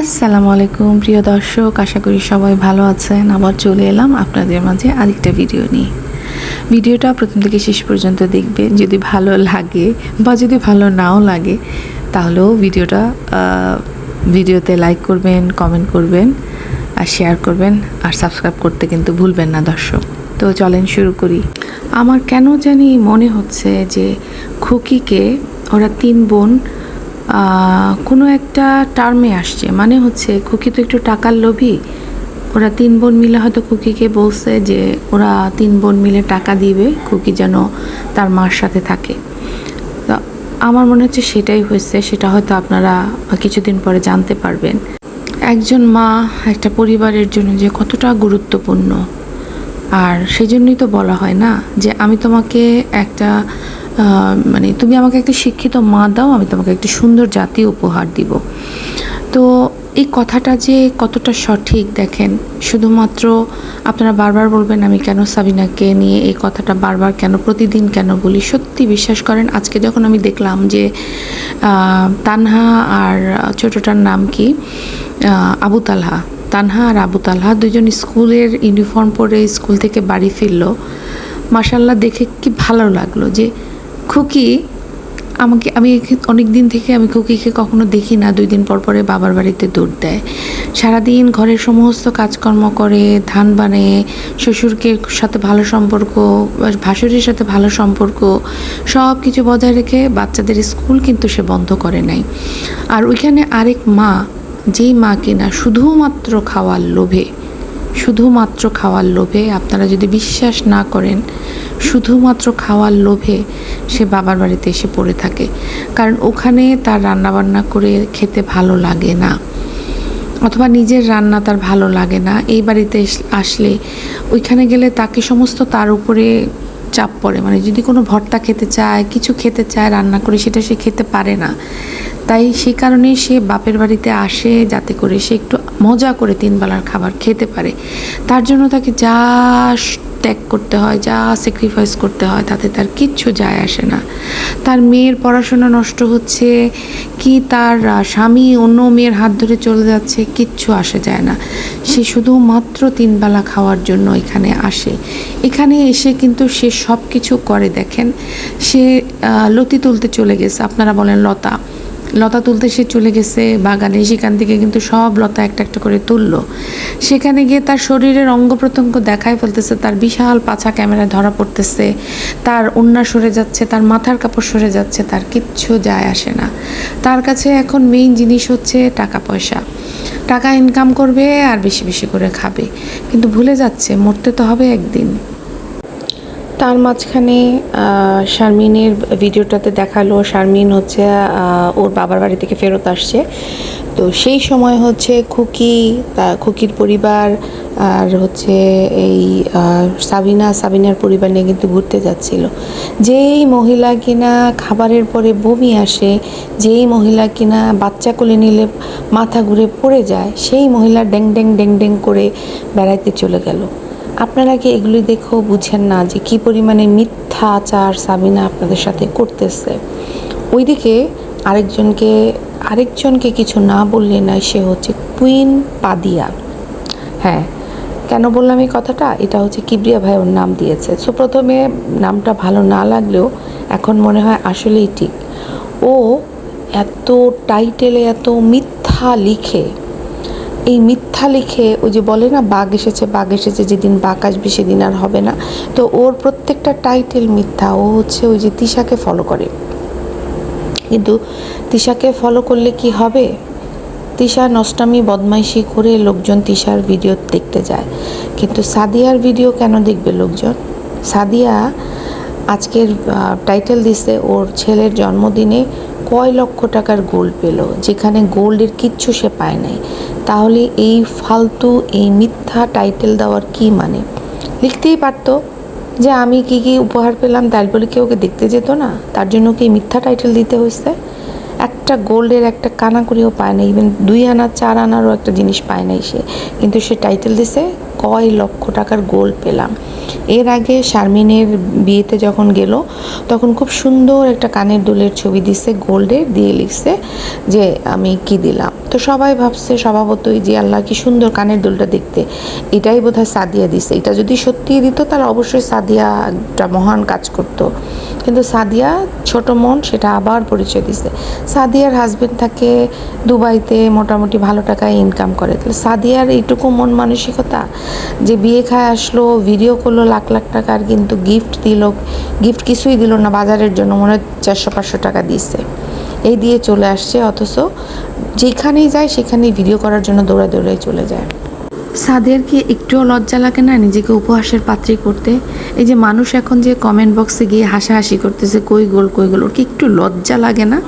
আসসালামু আলাইকুম, প্রিয় দর্শক। আশা করি সবাই ভালো আছেন। আবার চলে এলাম আপনাদের মাঝে আরেকটা ভিডিও নিয়ে। ভিডিওটা প্রথম থেকে শেষ পর্যন্ত দেখবেন। যদি ভালো লাগে বা যদি ভালো নাও লাগে, তাহলেও ভিডিওটা ভিডিওতে লাইক করবেন কমেন্ট করবেন, আর শেয়ার করবেন, আর সাবস্ক্রাইব করতে কিন্তু ভুলবেন না দর্শক। তো চলেন শুরু করি। আমার কেন জানি মনে হচ্ছে যে খুকিকে, ওরা তিন বোন কোনো একটা টার্মে আসছে। মানে হচ্ছে খুকি তো একটু টাকার লোভী। ওরা তিন বোন মিলে হয়তো খুকিকে বলছে যে ওরা তিন বোন মিলে টাকা দিবে, খুকি যেন তার মার সাথে থাকে। আমার মনে হচ্ছে সেটাই হয়েছে, সেটা হয়তো আপনারা কিছুদিন পরে জানতে পারবেন। একজন মা একটা পরিবারের জন্য যে কতটা গুরুত্বপূর্ণ। আর সেজন্যই তো বলা হয় না যে আমি তোমাকে একটা মানে তুমি আমাকে একটা শিক্ষিত মা দাও, আমি তোমাকে একটা সুন্দর জাতি উপহার দিব। তো এই কথাটা যে কতটা সঠিক দেখেন, শুধুমাত্র আপনারা বারবার বলবেন, আমি কেন সাবিনাকে নিয়ে এই কথাটা বারবার কেন, প্রতিদিন কেন বলি? সত্যি বিশ্বাস করেন, আজকে যখন আমি দেখলাম যে তানহা আর ছোটটার নাম কি? আবু তালহা। তানহা আর আবু তালহা দুজন স্কুলের ইউনিফর্ম পরে স্কুল থেকে বাড়ি ফিরল। মাসাল্লাহ দেখে কি ভালো লাগল যে খুকি আমাকে, আমি অনেক দিন থেকে আমি খুকিকে কখনো দেখি না। দুই দিন পর পরে বাবার বাড়িতে দৌড় দেয়। সারাদিন ঘরের সমস্ত কাজকর্ম করে, ধান বানে, শ্বশুরকে সাথে ভালো সম্পর্ক, ভাসুরের সাথে ভালো সম্পর্ক সব কিছু বজায় রেখে বাচ্চাদের স্কুল কিন্তু সে বন্ধ করে নাই। আর ওইখানে আরেক মা, যেই মা কিনা, শুধুমাত্র খাওয়ার লোভে শুধুমাত্র খাওয়ার লোভে আপনারা যদি বিশ্বাস না করেন, শুধুমাত্র খাওয়ার লোভে সে বাবার বাড়িতে এসে পড়ে থাকে। কারণ ওখানে তার রান্নাবান্না করে খেতে ভালো লাগে না। অথবা নিজের রান্না তার ভালো লাগে না। এই বাড়িতে আসলে ওইখানে গেলে তাকে সমস্ত তার উপরে চাপ পড়ে। মানে যদি কোনো ভর্তা খেতে চায়, কিছু খেতে চায়, রান্না করে সেটা সে খেতে পারে না। তাই সেই কারণেই সে বাপের বাড়িতে আসে যাতে করে সে একটু মজা করে তিন বেলার খাবার খেতে পারে। তার জন্য তাকে যা ত্যাগ করতে হয়, যা স্যাক্রিফাইস করতে হয়, তাতে তার কিচ্ছু যায় আসে না। তার মেয়ের পড়াশোনা নষ্ট হচ্ছে, কি তার স্বামী অন্য মেয়ের হাত ধরে চলে যাচ্ছে, কিচ্ছু আসে যায় না। সে শুধুমাত্র তিনবেলা খাওয়ার জন্য এখানে আসে। এখানে এসে কিন্তু সে সব কিছু করে, দেখেন। সে লতি তুলতে চলে গেছে। আপনারা বলেন লতা। লতা তুলতে সে চলে গেছে, বাগানে, সেখান থেকে কিন্তু সব লতা একটা একটা করে তুললো। সেখানে গিয়ে তার শরীরের অঙ্গ প্রত্যঙ্গ দেখায় ফেলতেছে, তার বিশাল পাছা ক্যামেরায় ধরা পড়তেছে, তার ওন্না সরে যাচ্ছে, তার মাথার কাপড় সরে যাচ্ছে, তার কিচ্ছু যায় আসে না। তার কাছে এখন মেইন জিনিস হচ্ছে টাকা পয়সা। টাকা ইনকাম করবে আর বেশি বেশি করে খাবে। কিন্তু ভুলে যাচ্ছে, মরতে তো হবে একদিন। তার মাঝখানে শারমিনের ভিডিওটাতে দেখাল, শারমিন হচ্ছে ওর বাবার বাড়ি থেকে ফেরত আসছে। তো সেই সময় হচ্ছে খুকি, তা, খুকির পরিবার আর হচ্ছে এই সাবিনা, সাবিনার পরিবার নিয়ে কিন্তু ঘুরতে যাচ্ছিল। যেই মহিলা কিনা খাবারের পরে বমি আসে, যেই মহিলা কিনা বাচ্চা কোলে নিলে মাথা ঘুরে পড়ে যায়, সেই মহিলা ড্যাং ড্যাং ড্যাং ড্যাং করে বেড়াইতে চলে গেল। আপনারা কি এগুলি দেখেও বুঝেন না যে কি পরিমাণে মিথ্যা আচার সাবিনা আপনাদের সাথে করতেছে? ওইদিকে আরেকজনকে আরেকজনকে কিছু না বললে না সে হচ্ছে কুইন পাদিয়া। হ্যাঁ কেন বললাম এই কথাটা? এটা হচ্ছে কিবরিয়া ভাই ওর নাম দিয়েছে। সো প্রথমে নামটা ভালো না লাগলেও এখন মনে হয় আসলেই ঠিক। ও এত টাইটেলে, এত মিথ্যা লিখে এই মিথ্যা লিখে ওই যে বলে না, বাঘ এসেছে বাঘ এসেছে, যেদিন বাঘ আসবে সেদিন আর হবে না। তো ওর প্রত্যেকটা টাইটেল মিথ্যা, ও হচ্ছে ওই যে তিশাকে ফলো করে। কিন্তু তিশাকে ফলো করলে কি হবে? তিশা নষ্টামি, বদমাইশি করে লোকজন তিশার ভিডিও দেখতে যায়। কিন্তু সাদিয়ার ভিডিও কেন দেখবে লোকজন? সাদিয়া আজকের টাইটেল দিছে, ওর ছেলের জন্মদিনে কয় লক্ষ টাকার গোল্ড পেল, যেখানে গোল্ডের কিচ্ছু সে পায় নাই। তাহলে এই ফালতু, এই মিথ্যা টাইটেল দেওয়ার কি মানে? লিখতেই পারতো যে আমি কি কি উপহার পেলাম বলে কেউ ওকে দেখতে যেত না? তার জন্য কি মিথ্যা টাইটেল দিতে হয়েছে একটা গোল্ডের একটা কানা করেও পায় না ইভেন দুই আনা, চার আনারও একটা জিনিস পায় নাই সে। কিন্তু সে টাইটেল দিছে, কয় লক্ষ টাকার গোল্ড পেলাম। এর আগে শারমিনের বিয়েতে যখন গেল, তখন খুব সুন্দর একটা কানের দুলের ছবি দিছে গোল্ডে দিয়ে লিখছে যে, আমি কি দিলাম? তো সবাই ভাবছে, স্বভাবতই যে, আল্লাহ, কি সুন্দর কানের দুলটা দেখতে। এটাই বোধহয় সাদিয়া দিছে। এটা যদি সত্যিই দিত, তাহলে অবশ্যই সাদিয়া একটা মহান কাজ করতো। কিন্তু সাদিয়া ছোট মন সেটা আবার পরিচয় দিছে। সাদিয়ার হাজবেন্ড থাকে দুবাইতে, মোটামুটি ভালো টাকায় ইনকাম করে। তাহলে সাদিয়ার এইটুকু মন মানসিকতা যে বিয়ে খায় আসলো ভিডিও করল, লাখ লাখ টাকার কিন্তু গিফট দিল গিফট কিছুই দিল না, বাজারের জন্য মনে হয় চারশো পাঁচশো টাকা দিছে। এই দিয়ে চলে আসছে, অথচ যেখানেই যায় সেখানেই ভিডিও করার জন্য দৌড়া দৌড়াই চলে যায়। সাদের কি একটুও লজ্জা লাগে না নিজেকে উপহাসের পাত্রী করতে? এই যে মানুষ এখন যে কমেন্ট বক্সে গিয়ে হাসাহাসি করতেছে, কই গোল কই গোল, ওর কি একটু লজ্জা লাগে না?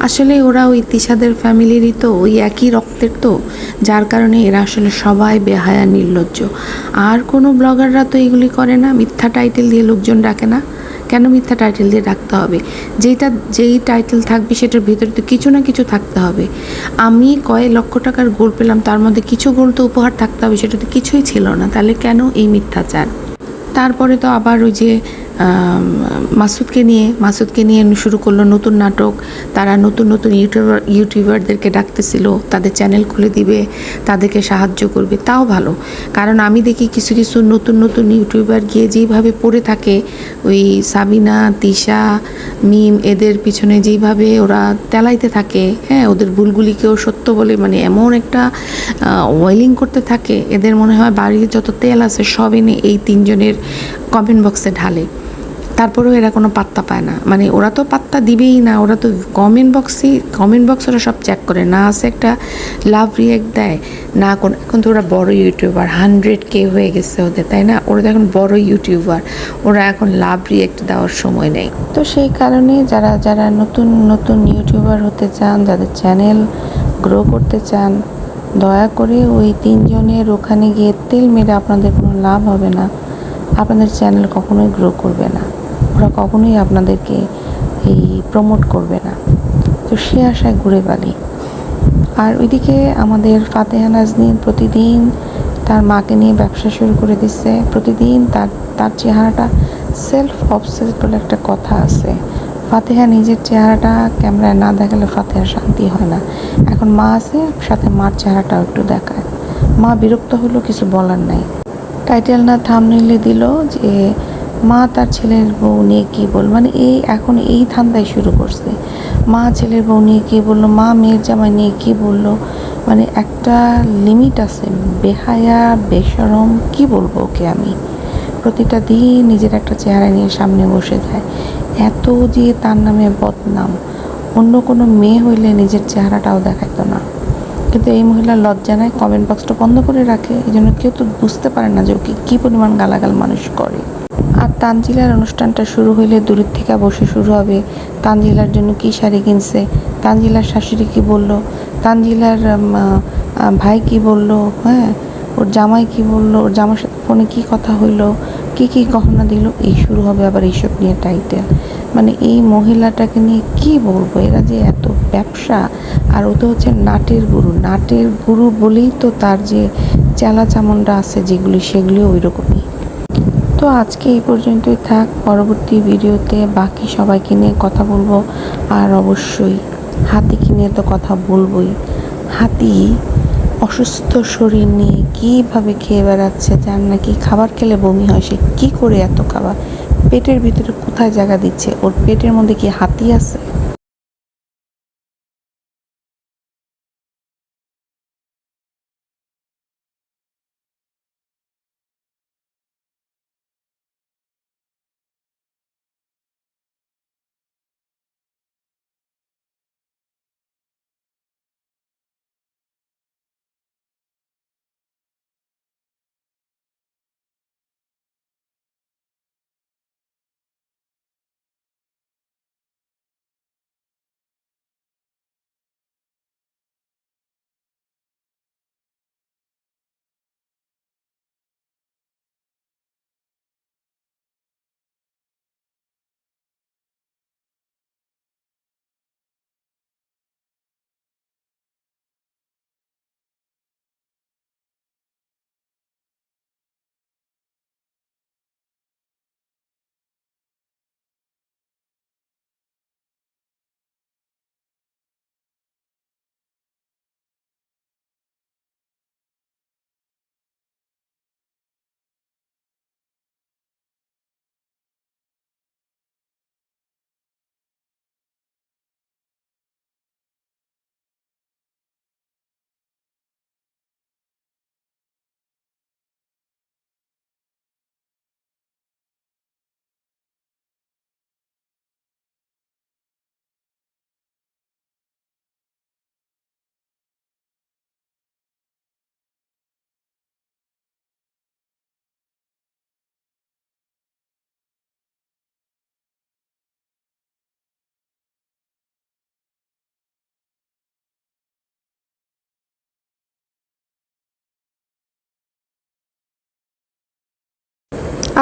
আসলে ওরা ওই তিশাদের ফ্যামিলিরই তো, ওই একই রক্তের তো, যার কারণে এরা আসলে সবাই বেহায়া, নির্লজ্জ। আর কোনো ব্লগাররা তো এগুলি করে না, মিথ্যা টাইটেল দিয়ে লোকজন ডাকে না। কেন মিথ্যা টাইটেল দিয়ে রাখতে হবে? যেইটা, যেই টাইটেল থাকবে সেটার ভিতরে তো কিছু না কিছু থাকতে হবে। আমি কয়েক লক্ষ টাকার গোল পেলাম, তার মধ্যে কিছু গোল তো উপহার থাকতে হবে, সেটা তো কিছুই ছিল না। তাহলে কেন এই মিথ্যাচার? তারপরে তো আবার ওই যে মাসুদকে নিয়ে মাসুদকে নিয়ে শুরু করল নতুন নাটক। তারা নতুন নতুন ইউটিউবার, ইউটিউবারদেরকে ডাকতেছিল, তাদের চ্যানেল খুলে দিবে, তাদেরকে সাহায্য করবে। তাও ভালো। কারণ আমি দেখি কিছু কিছু নতুন নতুন ইউটিউবার গিয়ে যেইভাবে পড়ে থাকে, ওই সাবিনা, তিশা, মিম, এদের পিছনে যেইভাবে ওরা তেলাইতে থাকে হ্যাঁ ওদের ভুলগুলিকেও সত্য বলে মানে এমন একটা ওয়েলিং করতে থাকে। এদের মনে হয় বাড়ির যত তেল আছে সব এনে এই তিনজনের কমেন্ট বক্সে ঢালে। তারপরেও এরা কোনো পাত্তা পায় না। মানে ওরা তো পাত্তা দিবেই না, ওরা তো কমেন্ট বক্সই কমেন্ট বক্স ওরা সব চেক করে। না আছে একটা লাভ রিয়েক্ট দেয়, না কোন, এখন তো ওরা বড় ইউটিউবার হান্ড্রেড কে হয়ে গেছে ওদের, তাই না? ওরা তো এখন বড় ইউটিউবার ওরা এখন লাভ রিয়েক্ট দেওয়ার সময় নেই। তো সেই কারণে যারা যারা নতুন নতুন ইউটিউবার হতে চান, যাদের চ্যানেল গ্রো করতে চান, দয়া করে ওই তিনজনের ওখানে গিয়ে তেল মেরে আপনাদের কোনো লাভ হবে না। আপনাদের চ্যানেল কখনোই গ্রো করবে না। ওরা কখনোই আপনাদেরকে এই প্রমোট করবে না। তো সে আশায় ঘুরে বালি আর ওইদিকে আমাদের ফাতেহা নাজনীন প্রতিদিন তার মাকে নিয়ে ব্যবসা শুরু করে দিচ্ছে। প্রতিদিন তার তার চেহারাটা সেলফ অবসেস বলে একটা কথা আছে। ফাতেহা নিজের চেহারাটা ক্যামেরায় না দেখালে ফাতেহা শান্তি হয় না। এখন মা আছে, সাথে মার চেহারাটাও একটু দেখায়। মা বিরক্ত হলো, কিছু বলার নাই। টাইটেল না থামনিলে দিল যে মা তার ছেলের বউ নিয়ে কী বল মানে এই এখন এই ধান্দায় শুরু করছে। মা ছেলের বউ নিয়ে কী বলল? মা মেয়ের জামাই নিয়ে কী বলল? মানে একটা লিমিট আছে, বেহায়া বেসরম কি বলব ওকে আমি? প্রতিটা দিন নিজের একটা চেহারা নিয়ে সামনে বসে যায়। এত যে তার নামে বদনাম। অন্য কোনো মেয়ে হইলে নিজের চেহারাটাও দেখাইতো না। কিন্তু এই মহিলা লজ্জা নেয় কমেন্ট বক্সটা বন্ধ করে রাখে। এই জন্য কেউ তো বুঝতে পারে না যে ওকে কী পরিমাণ গালাগাল মানুষ করে। আর তানজিলার অনুষ্ঠানটা শুরু হইলে দূরের থেকে বসে শুরু হবে। তানজিলার জন্য কী শাড়ি কিনছে? তানজিলার শাশুড়ি কী বলল? তানজিলার ভাই কি বলল? হ্যাঁ ওর জামাই কি বলল? ওর জামার সাথে ফোনে কী কথা হইল? কী কী গহনা দিল? এই শুরু হবে আবার এইসব নিয়ে টাইটেল। মানে এই মহিলাটাকে নিয়ে কি বলব? এরা যে এত ব্যবসা। আর ও তো হচ্ছে নাটের গুরু। নাটের গুরু বলেই তো তার যে চেলা চামুন্ডা আছে যেগুলি, সেগুলিও ওই রকমই তো আজকে এই পর্যন্তই থাক। পরবর্তী ভিডিওতে বাকি সবাইকে নিয়ে কথা বলব। আর অবশ্যই হাতিকে নিয়ে তো কথা বলবোই। হাতি অসুস্থ শরীর নিয়ে কীভাবে খেয়ে বেড়াচ্ছে, যার নাকি খাবার খেলে বমি হয়, সে কী করে এত খাবার? পেটের ভিতরে কোথায় জায়গা দিচ্ছে? ওর পেটের মধ্যে কি হাতি আছে?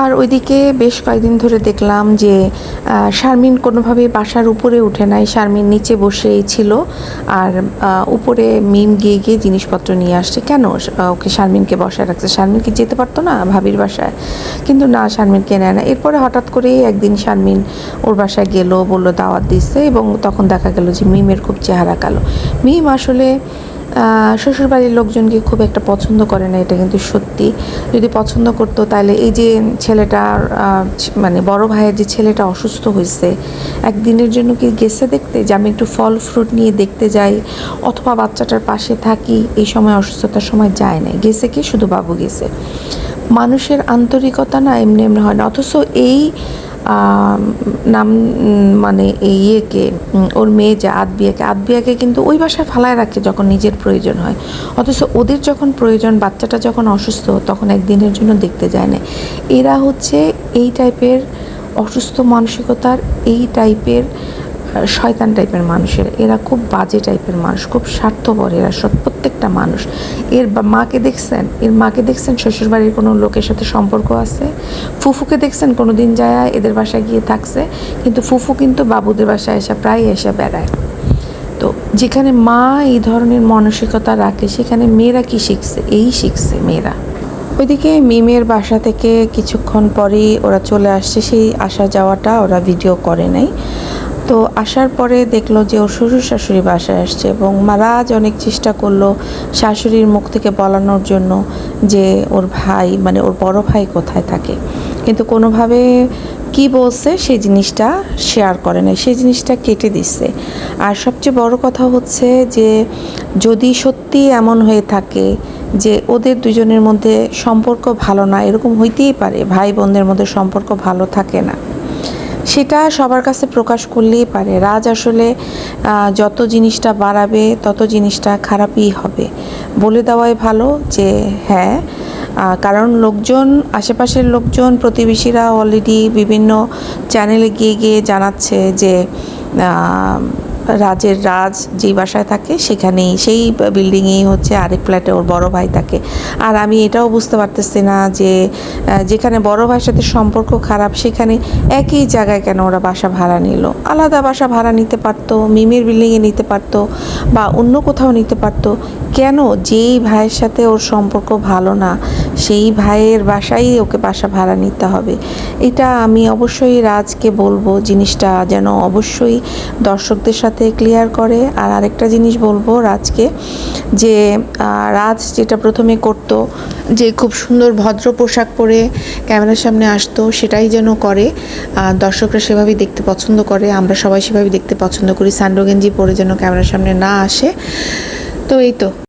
আর ওইদিকে বেশ কয়েকদিন ধরে দেখলাম যে শারমিন কোনোভাবেই বাসার উপরে উঠে নাই। শারমিন নিচে বসেই ছিল। আর উপরে মিম গিয়ে গিয়ে জিনিসপত্র নিয়ে আসছে। কেন? ওকে শারমিনকে বসায় রাখছে। শারমিন কি যেতে পারতো না ভাবির বাসায়? কিন্তু না, শারমিনকে নেয় না। এরপরে হঠাৎ করেই একদিন শারমিন ওর বাসায় গেল, বলল, দাওয়াত দিচ্ছে এবং তখন দেখা গেল যে মিমের খুব চেহারা কালো। মিম আসলে শ্বশুরবাড়ির লোকজনকে খুব একটা পছন্দ করে না এটা কিন্তু সত্যি। যদি পছন্দ করতো তাহলে এই যে ছেলেটার মানে বড় ভাইয়ের যে ছেলেটা অসুস্থ হয়েছে, একদিনের জন্য কি গেছে দেখতে? যে আমি একটু ফল ফ্রুট নিয়ে দেখতে যাই, অথবা বাচ্চাটার পাশে থাকি, এই সময় অসুস্থতার সময় যায় না গেছে কি? শুধু বাবু গেছে। মানুষের আন্তরিকতা না এমনি এমনি হয় না। অথচ এই নাম মানে ইয়েকে ওর মেয়ে যে আদবিয়াকে আদবিয়াকে কিন্তু ওই বাসায় ফালায় রাখে যখন নিজের প্রয়োজন হয়। অথচ ওদের যখন প্রয়োজন, বাচ্চাটা যখন অসুস্থ, তখন একদিনের জন্য দেখতে যায় না। এরা হচ্ছে এই টাইপের অসুস্থ মানসিকতার, এই টাইপের শয়তান টাইপের মানুষের। এরা খুব বাজে টাইপের মানুষ, খুব স্বার্থপর এরা সব প্রত্যেকটা মানুষ। এর মাকে দেখছেন? এর মাকে দেখছেন? শ্বশুরবাড়ির কোনো লোকের সাথে সম্পর্ক আছে? ফুফুকে দেখছেন? কোনো দিন যায় এদের বাসায় গিয়ে থাকছে। কিন্তু ফুফু কিন্তু বাবুদের বাসায় এসে প্রায় এসে বেড়ায়। তো যেখানে মা এই ধরনের মানসিকতা রাখে, সেখানে মেয়েরা কি শিখছে? এই শিখছে মেয়েরা। ওইদিকে মিমের বাসা থেকে কিছুক্ষণ পরেই ওরা চলে আসছে। সেই আসা যাওয়াটা ওরা ভিডিও করে নাই। তো আসার পরে দেখল যে ওর শ্বশুর শাশুড়ি বাসায় আসছে এবং মারাজ অনেক চেষ্টা করল শাশুড়ির মুখ থেকে বলানোর জন্য যে ওর ভাই মানে ওর বড় ভাই কোথায় থাকে। কিন্তু কোনোভাবে কি বলছে সেই জিনিসটা শেয়ার করে নাই, সেই জিনিসটা কেটে দিচ্ছে আর সবচেয়ে বড় কথা হচ্ছে যে যদি সত্যি এমন হয়ে থাকে যে ওদের দুজনের মধ্যে সম্পর্ক ভালো না, এরকম হইতেই পারে ভাই বোনদের মধ্যে সম্পর্ক ভালো থাকে না। সেটা সবার কাছে প্রকাশ করলেই পারে। রাজ আসলে যত জিনিসটা বাড়াবে, তত জিনিসটা খারাপই হবে। বলে দেওয়াই ভালো যে হ্যাঁ কারণ লোকজন, আশেপাশের লোকজন, প্রতিবেশীরা অলরেডি বিভিন্ন চ্যানেলে গিয়ে গিয়ে জানাচ্ছে যে রাজের রাজ যেই বাসায় থাকে, সেখানেই, সেই বিল্ডিংয়েই হচ্ছে আরেক ফ্ল্যাটে ওর বড় ভাই থাকে। আর আমি এটাও বুঝতে পারতেছি না যে যেখানে বড় ভাইয়ের সাথে সম্পর্ক খারাপ, সেখানে একই জায়গায় কেন ওরা বাসা ভাড়া নিল? আলাদা বাসা ভাড়া নিতে পারতো, মিমের বিল্ডিংয়ে নিতে পারতো, বা অন্য কোথাও নিতে পারতো। কেন যেই ভাইয়ের সাথে ওর সম্পর্ক ভালো না, সেই ভাইয়ের বাসায় ওকে বাসা ভাড়া নিতে হবে? এটা আমি অবশ্যই রাজকে বলব, জিনিসটা যেন অবশ্যই দর্শকদের সাথে ক্লিয়ার করে। আর আরেকটা জিনিস বলব রাজকে, যে রাজ যেটা প্রথমে করত, যে, খুব সুন্দর ভদ্র পোশাক পরে ক্যামেরার সামনে আসতো, সেটাই যেন করে। দর্শকরা সেভাবেই দেখতে পছন্দ করে, আমরা সবাই সেভাবেই দেখতে পছন্দ করি। স্যান্ডো গেঞ্জি পরে যেন ক্যামেরার সামনে না আসে। তো এই তো।